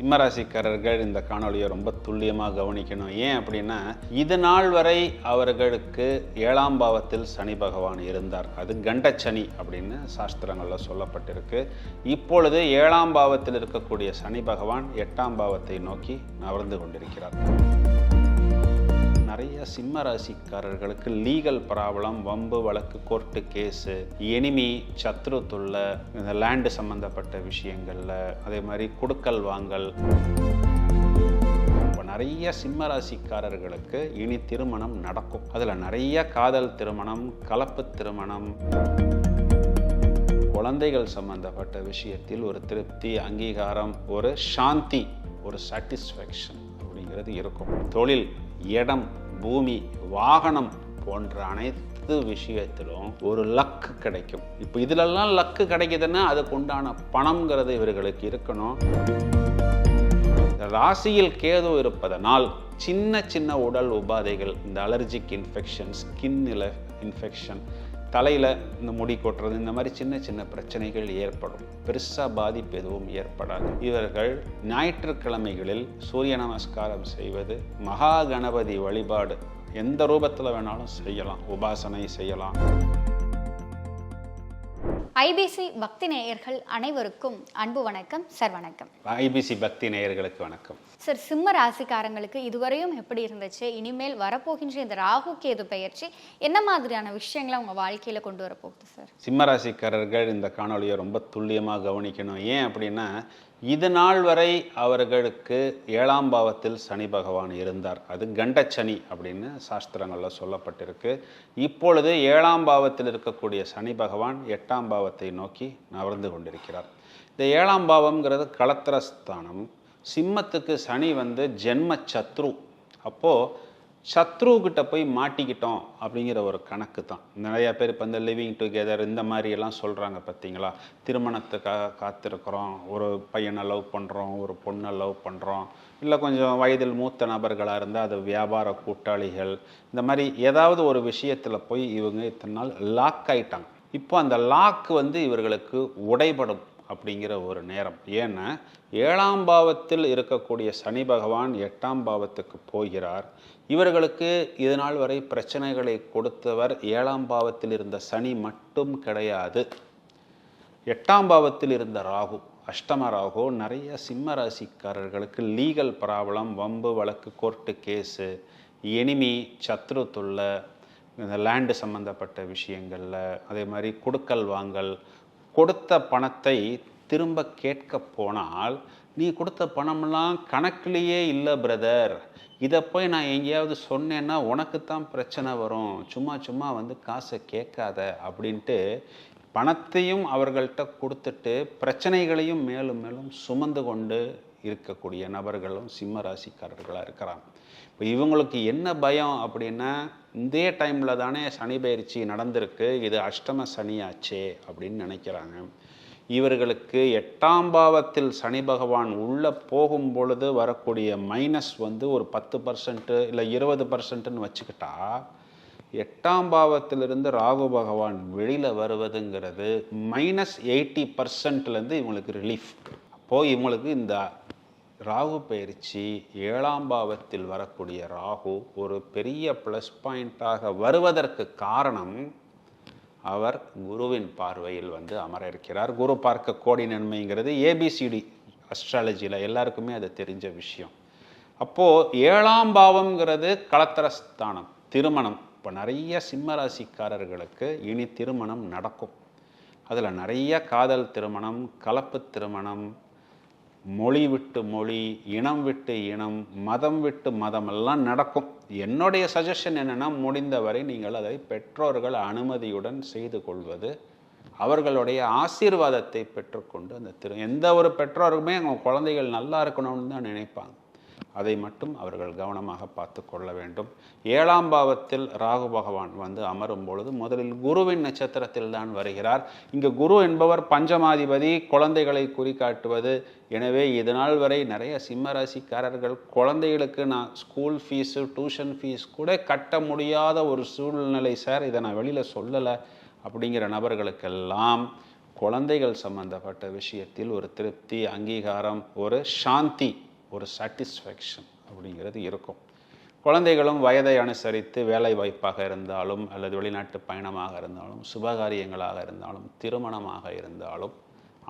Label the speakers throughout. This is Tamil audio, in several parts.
Speaker 1: சிம்மராசிக்காரர்கள் இந்த காணொலியை ரொம்ப துல்லியமாக கவனிக்கணும். ஏன் அப்படின்னா இது நாள் வரை அவர்களுக்கு ஏழாம் பாவத்தில் சனி பகவான் இருந்தார். அது கண்டச்சனி அப்படின்னு சாஸ்திரங்களில் சொல்லப்பட்டிருக்கு. இப்பொழுது ஏழாம் பாவத்தில் இருக்கக்கூடிய சனி பகவான் எட்டாம் பாவத்தை நோக்கி நகர்ந்து கொண்டிருக்கிறார். நிறைய சிம்ம ராசிக்காரர்களுக்கு லீகல் ப்ராப்ளம் வம்பு வழக்கு கோர்ட்டு கேஸு எனிமி சத்ரு தொல்லை இந்த லேண்டு சம்மந்தப்பட்ட விஷயங்களில் அதே மாதிரி கொடுக்கல் வாங்கல். இப்போ நிறைய சிம்ம ராசிக்காரர்களுக்கு இனி திருமணம் நடக்கும். அதில் நிறைய காதல் திருமணம் கலப்பு திருமணம். குழந்தைகள் சம்பந்தப்பட்ட விஷயத்தில் ஒரு திருப்தி அங்கீகாரம் ஒரு சாந்தி ஒரு சாட்டிஸ்ஃபேக்ஷன் அப்படிங்கிறது இருக்கும். தொழில் இடம் பூமி வாகனம் போன்ற அனைத்து விஷயத்திலும் ஒரு லக்கு கிடைக்கும். இப்போ இதிலெல்லாம் லக்கு கிடைக்குதுன்னா அதுக்கு உண்டான பணம்ங்கிறது இவர்களுக்கு இருக்கணும். இந்த ராசியில் கேது இருப்பதனால் சின்ன சின்ன உடல் உபாதைகள் இந்த அலர்ஜிக் இன்ஃபெக்ஷன் ஸ்கின் இன்ஃபெக்ஷன் தலையில் இந்த முடி கொட்டுறது இந்த மாதிரி சின்ன சின்ன பிரச்சனைகள் ஏற்படும். பெருசாக பாதிப்பு எதுவும் ஏற்படாது. இவர்கள் ஞாயிற்றுக்கிழமைகளில் சூரிய நமஸ்காரம் செய்வது மகா கணபதி வழிபாடு எந்த ரூபத்தில் வேணாலும் செய்யலாம் உபாசனை செய்யலாம்.
Speaker 2: ஐபிசி பக்தி நேயர்கள் அனைவருக்கும் அன்பு வணக்கம் சார் வணக்கம்.
Speaker 1: ஐபிசி பக்தி நேயர்களுக்கு வணக்கம்.
Speaker 2: சார் சிம்ம ராசிக்காரங்களுக்கு இதுவரையும் எப்படி இருந்துச்சு? இனிமேல் வரப்போகின்ற இந்த ராகு கேது பெயர்ச்சி என்ன மாதிரியான விஷயங்களை உங்க வாழ்க்கையில கொண்டு வரப்போகுது சார்?
Speaker 1: சிம்மராசிக்காரர்கள் இந்த காணொலியை ரொம்ப துல்லியமாக கவனிக்கணும். ஏன் அப்படின்னா இது நாள் வரை அவர்களுக்கு ஏழாம் பாவத்தில் சனி பகவான் இருந்தார். அது கண்டச்சனி அப்படின்னு சாஸ்திரங்களில் சொல்லப்பட்டிருக்கு. இப்பொழுது ஏழாம் பாவத்தில் இருக்கக்கூடிய சனி பகவான் எட்டாம் பாவத்தை நோக்கி நகர்ந்து கொண்டிருக்கிறார். இந்த ஏழாம் பாவம்ங்கிறது களத்திரஸ்தானம் சிம்மத்துக்கு சனி வந்து ஜென்ம சத்ரு. அப்போது சத்ருக்கிட்ட போய் மாட்டிக்கிட்டோம் அப்படிங்கிற ஒரு கணக்கு தான் நிறையா பேர் இப்போ இந்த லிவிங் டுகெதர் இந்த மாதிரி எல்லாம் சொல்கிறாங்க பார்த்தீங்களா திருமணத்துக்காக காத்திருக்கிறோம். ஒரு பையனை லவ் பண்ணுறோம் ஒரு பொண்ணை லவ் பண்ணுறோம் இல்லை கொஞ்சம் வயதில் மூத்த நபர்களாக இருந்தால் அது வியாபார கூட்டாளிகள். இந்த மாதிரி ஏதாவது ஒரு விஷயத்தில் போய் இவங்க இத்தனை நாள் லாக் ஆகிட்டாங்க இப்போ அந்த லாக் வந்து இவர்களுக்கு உடைபடும். அப்படிங்கிற ஒரு நேரம். ஏன்னா ஏழாம் பாவத்தில் இருக்கக்கூடிய சனி பகவான் எட்டாம் பாவத்துக்கு போகிறார். இவர்களுக்கு இது நாள் வரை பிரச்சனைகளை கொடுத்தவர் ஏழாம் பாவத்தில் இருந்த சனி மட்டும் கிடையாது. எட்டாம் பாவத்தில் இருந்த ராகு அஷ்டம ராகு நிறைய சிம்ம ராசிக்காரர்களுக்கு லீகல் ப்ராப்ளம் வம்பு வழக்கு கோர்ட்டு கேஸு எனிமி சத்ரு தொல்லை இந்த லேண்டு சம்மந்தப்பட்ட விஷயங்களில் அதே மாதிரி கொடுக்கல் வாங்கல் கொடுத்த பணத்தை திரும்ப கேட்க போனால் நீ கொடுத்த பணம்லாம் கணக்குலேயே இல்லை பிரதர் இதை போய் நான் எங்கேயாவது சொன்னேன்னா உனக்கு தான் பிரச்சனை வரும். சும்மா சும்மா வந்து காசை கேட்காத அப்படின்ட்டு பணத்தையும் அவர்கள்ட்ட கொடுத்துட்டு பிரச்சனைகளையும் மேலும் மேலும் சுமந்து கொண்டு இருக்கக்கூடிய நபர்களும் சிம்ம ராசிக்காரர்களாக இருக்கிறாங்க. இப்போ இவங்களுக்கு என்ன பயம் அப்படின்னா இந்த டைமில் தானே சனி பயிற்சி நடந்திருக்கு இது அஷ்டம சனியாச்சே அப்படின்னு நினைக்கிறாங்க. இவர்களுக்கு எட்டாம் பாவத்தில் சனி பகவான் உள்ளே போகும் பொழுது வரக்கூடிய மைனஸ் வந்து ஒரு பத்து பர்சன்ட்டு இல்லை இருபது பர்சன்ட்டுன்னு வச்சுக்கிட்டா எட்டாம் பாவத்திலிருந்து ராகு பகவான் வெளியில் வருவதுங்கிறது மைனஸ் எயிட்டி பர்சன்ட்லேருந்து இவங்களுக்கு ரிலீஃப் போய் இவங்களுக்கு இந்த ராகு பயிற்சி ஏழாம் பாவத்தில் வரக்கூடிய ராகு ஒரு பெரிய ப்ளஸ் பாயிண்ட்டாக வருவதற்கு காரணம் அவர் குருவின் பார்வையில் வந்து அமர இருக்கிறார். குரு பார்க்க கோடி நன்மைங்கிறது ஏபிசிடி அஸ்ட்ராலஜியில் எல்லாருக்குமே அது தெரிஞ்ச விஷயம். அப்போது ஏழாம் பாவம்ங்கிறது கலத்தரஸ்தானம் திருமணம். இப்போ நிறைய சிம்மராசிக்காரர்களுக்கு இனி திருமணம் நடக்கும். அதில் நிறைய காதல் திருமணம் கலப்பு திருமணம் மொழி விட்டு மொழி இனம் விட்டு இனம் மதம் விட்டு மதம் எல்லாம் நடக்கும். என்னுடைய சஜஷன் என்னென்னா முடிந்தவரை நீங்கள் அதை பெற்றோர்கள் அனுமதியுடன் செய்து கொள்வது அவர்களுடைய ஆசீர்வாதத்தை பெற்றுக்கொண்டு அந்த திரு எந்த ஒரு பெற்றோருக்குமே அவங்க குழந்தைகள் நல்லா இருக்கணும்னு தான் நினைப்பாங்க. அதை மட்டும் அவர்கள் கவனமாக பார்த்து கொள்ள வேண்டும். ஏழாம் பாவத்தில் ராகு பகவான் வந்து அமரும் பொழுது முதலில் குருவின் நட்சத்திரத்தில் தான் வருகிறார். இங்கு குரு என்பவர் பஞ்சமாதிபதி குழந்தைகளை குறிக்காட்டுவது எனவே இதனால் வரை நிறைய சிம்ம ராசிக்காரர்கள் குழந்தைகளுக்கு நான் ஸ்கூல் ஃபீஸு டியூஷன் ஃபீஸ் கூட கட்ட முடியாத ஒரு சூழ்நிலை சார் இதை நான் வெளியில் சொல்லலை. அப்படிங்கிற நபர்களுக்கெல்லாம் குழந்தைகள் சம்பந்தப்பட்ட விஷயத்தில் ஒரு திருப்தி அங்கீகாரம் ஒரு சாந்தி ஒரு சாட்டிஸ்ஃபேக்ஷன் அப்படிங்கிறது இருக்கும். குழந்தைகளும் வயதை அனுசரித்து வேலை வாய்ப்பாக இருந்தாலும் அல்லது வெளிநாட்டு பயணமாக இருந்தாலும் சுபகாரியங்களாக இருந்தாலும் திருமணமாக இருந்தாலும்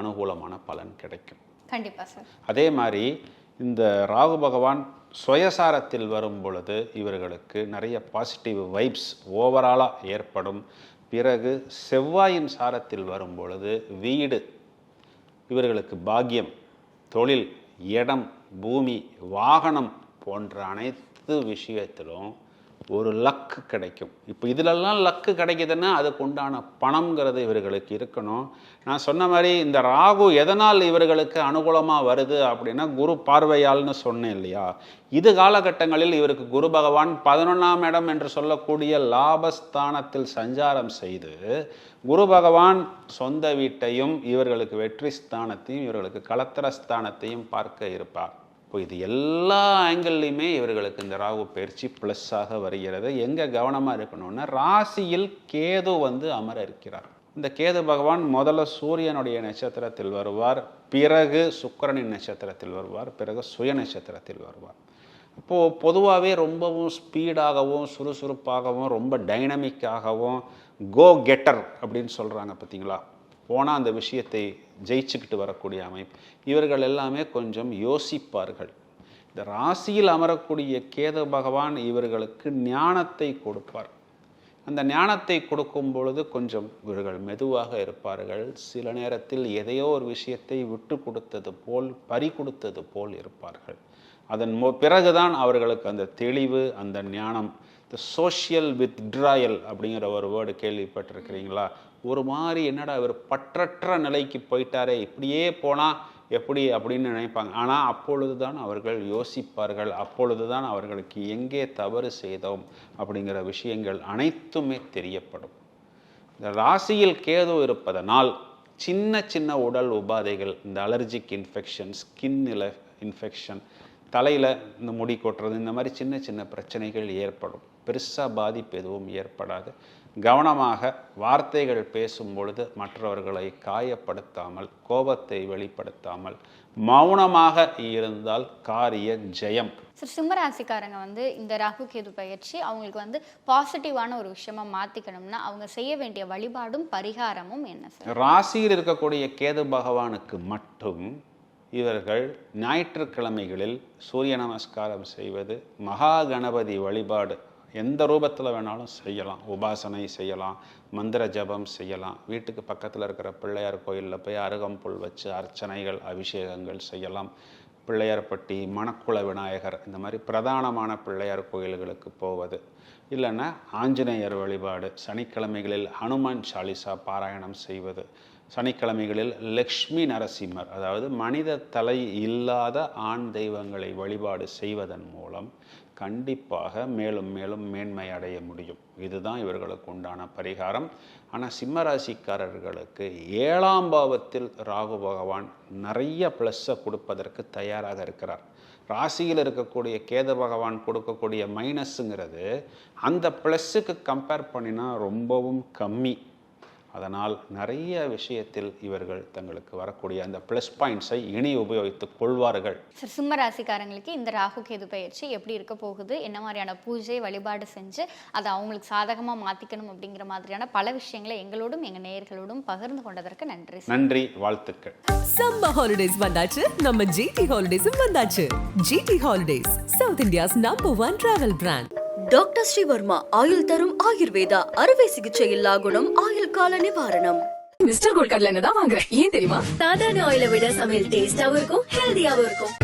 Speaker 1: அனுகூலமான பலன் கிடைக்கும்.
Speaker 2: கண்டிப்பா சார்
Speaker 1: அதே மாதிரி இந்த ராகு பகவான் சுயசாரத்தில் வரும் பொழுது இவர்களுக்கு நிறைய பாசிட்டிவ் வைப்ஸ் ஓவராலாக ஏற்படும். பிறகு செவ்வாயின் சாரத்தில் வரும் பொழுது வீடு இவர்களுக்கு பாக்கியம் தொழில் இடம் பூமி வாகனம் போன்ற அனைத்து விஷயத்திலும் ஒரு லக்கு கிடைக்கும். இப்போ இதிலெல்லாம் லக்கு கிடைக்குதுன்னா அதுக்கு உண்டான பணம்ங்கிறது இவர்களுக்கு இருக்கணும். நான் சொன்ன மாதிரி இந்த ராகு எதனால் இவர்களுக்கு அனுகூலமாக வருது அப்படின்னா குரு பார்வையால்னு சொன்னேன் இல்லையா? இது காலகட்டங்களில் இவருக்கு குரு பகவான் பதினொன்றாம் இடம் என்று சொல்லக்கூடிய லாபஸ்தானத்தில் சஞ்சாரம் செய்து குரு பகவான் சொந்த வீட்டையும் இவர்களுக்கு வெற்றி ஸ்தானத்தையும் இவர்களுக்கு கலத்திர ஸ்தானத்தையும் பார்க்க இருப்பார். இப்போ இது எல்லா ஆங்கிள்லையுமே இவர்களுக்கு இந்த ராகு பயிற்சி ப்ளஸ்ஸாக வருகிறது. எங்கே கவனமாக இருக்கணும்னா ராசியில் கேது வந்து அமர இருக்கிறார். இந்த கேது பகவான் முதல்ல சூரியனுடைய நட்சத்திரத்தில் வருவார் பிறகு சுக்கரனின் நட்சத்திரத்தில் வருவார் பிறகு சுய நட்சத்திரத்தில் வருவார். அப்போது பொதுவாகவே ரொம்பவும் ஸ்பீடாகவும் சுறுசுறுப்பாகவும் ரொம்ப டைனமிக்காகவும் கோ கெட்டர் அப்படின்னு சொல்கிறாங்க பார்த்தீங்களா? போனால் அந்த விஷயத்தை ஜெயிச்சுக்கிட்டு வரக்கூடிய அமைப்பு. இவர்கள் எல்லாமே கொஞ்சம் யோசிப்பார்கள். இந்த ராசியில் அமரக்கூடிய கேது பகவான் இவர்களுக்கு ஞானத்தை கொடுப்பார். அந்த ஞானத்தை கொடுக்கும் பொழுது கொஞ்சம் இவர்கள் மெதுவாக இருப்பார்கள். சில நேரத்தில் எதையோ ஒரு விஷயத்தை விட்டு கொடுத்தது போல் பறி கொடுத்தது போல் இருப்பார்கள். அதன் மோ பிறகுதான் அவர்களுக்கு அந்த தெளிவு அந்த ஞானம் இந்த சோஷியல் வித்ட்ராயல் அப்படிங்கிற ஒரு வேர்டு கேள்விப்பட்டிருக்கிறீங்களா? ஒரு மாதிரி என்னடா இவர் பற்றற்ற நிலைக்கு போயிட்டாரே இப்படியே போனால் எப்படி அப்படின்னு நினைப்பாங்க. ஆனால் அப்பொழுது தான் அவர்கள் யோசிப்பார்கள். அப்பொழுது தான் அவர்களுக்கு எங்கே தவறு செய்தோம் அப்படிங்கிற விஷயங்கள் அனைத்துமே தெரியப்படும். இந்த ராசியில் கேது இருப்பதனால் சின்ன சின்ன உடல் உபாதைகள் இந்த அலர்ஜிக் இன்ஃபெக்ஷன் ஸ்கின் இல இன்ஃபெக்ஷன் தலையில் இந்த முடி கொட்டுறது இந்த மாதிரி சின்ன சின்ன பிரச்சனைகள் ஏற்படும். பெருசாக பாதிப்பு எதுவும் ஏற்படாது. கவனமாக வார்த்தைகள் பேசும் பொழுது மற்றவர்களை காயப்படுத்தாமல் கோபத்தை வெளிப்படுத்தாமல் மௌனமாக இருந்தால் காரிய ஜெயம்.
Speaker 2: சார் சிம்மராசிக்காரங்க வந்து இந்த ராகு கேது பயிற்சி அவங்களுக்கு வந்து பாசிட்டிவான ஒரு விஷயமா மாத்திக்கணும்னா அவங்க செய்ய வேண்டிய வழிபாடும் பரிகாரமும் என்ன சார்?
Speaker 1: ராசியில் இருக்கக்கூடிய கேது பகவானுக்கு மட்டும் இவர்கள் ஞாயிற்றுக்கிழமைகளில் சூரிய நமஸ்காரம் செய்வது மகா கணபதி வழிபாடு எந்த ரூபத்தில் வேணாலும் செய்யலாம். உபாசனை செய்யலாம். மந்திர ஜபம் செய்யலாம். வீட்டுக்கு பக்கத்தில் இருக்கிற பிள்ளையார் கோயிலில் போய் அருகம்புல் வச்சு அர்ச்சனைகள் அபிஷேகங்கள் செய்யலாம். பிள்ளையார்பட்டி மணக்குள விநாயகர் இந்த மாதிரி பிரதானமான பிள்ளையார் கோயில்களுக்கு போவது. இல்லைன்னா ஆஞ்சநேயர் வழிபாடு சனிக்கிழமைகளில் ஹனுமான் சாலிசா பாராயணம் செய்வது. சனிக்கிழமைகளில் லக்ஷ்மி நரசிம்மர் அதாவது மனித தலை இல்லாத ஆண் தெய்வங்களை வழிபாடு செய்வதன் மூலம் கண்டிப்பாக மேலும் மேலும் மேன்மை அடைய முடியும். இதுதான் இவர்களுக்கு உண்டான பரிகாரம். ஆனால் சிம்மராசிக்காரர்களுக்கு ஏழாம் பாவத்தில் ராகு பகவான் நிறைய ப்ளஸ்ஸை கொடுப்பதற்கு தயாராக இருக்கிறார். ராசியில் இருக்கக்கூடிய கேது பகவான் கொடுக்கக்கூடிய மைனஸுங்கிறது அந்த ப்ளஸ்ஸுக்கு கம்பேர் பண்ணினா ரொம்பவும் கம்மி. அதனால் நிறைய விஷயத்தில் இவர்கள் தங்களுக்கு வரக்கூடிய அந்த ப்ளஸ் பாயிண்ட்ஸை இனி உபயோகித்துக் கொள்வார்கள்.
Speaker 2: சார் சிம்ம ராசிக்காரங்களுக்கு இந்த ராகு கேது பயிற்சி எப்படி இருக்க போகுது? என்ன மாதிரியான பூஜை வழிபாடு செஞ்சு அதை அவங்களுக்கு சாதகமாக மாற்றிக்கணும் அப்படிங்கிற மாதிரியான பல விஷயங்களை எங்களோடும் எங்கள் நேயர்களோடும் பகிர்ந்து கொண்டதற்கு நன்றி
Speaker 1: நன்றி வாழ்த்துக்கள்.
Speaker 3: சம்ம ஹாலிடேஸ் வந்தாச்சு. நம்ம ஜிடி ஹாலிடேஸும் வந்தாச்சு. GT holidays south India's number one travel brand
Speaker 4: doctor Sreevarma ஆயுள் தரும் ஆயுர்வேதா அறுவை சிகிச்சை இல்லா குணம் ஆயுள் கால நிவாரணம்.
Speaker 5: மிஸ்டர் கோல்ட் கடலை தான் வாங்குறேன் ஏன் தெரியுமா?
Speaker 6: சாதாரண ஆயிலை விட சமையல் டேஸ்டாவும் இருக்கும் ஹெல்தியாவும் இருக்கும்.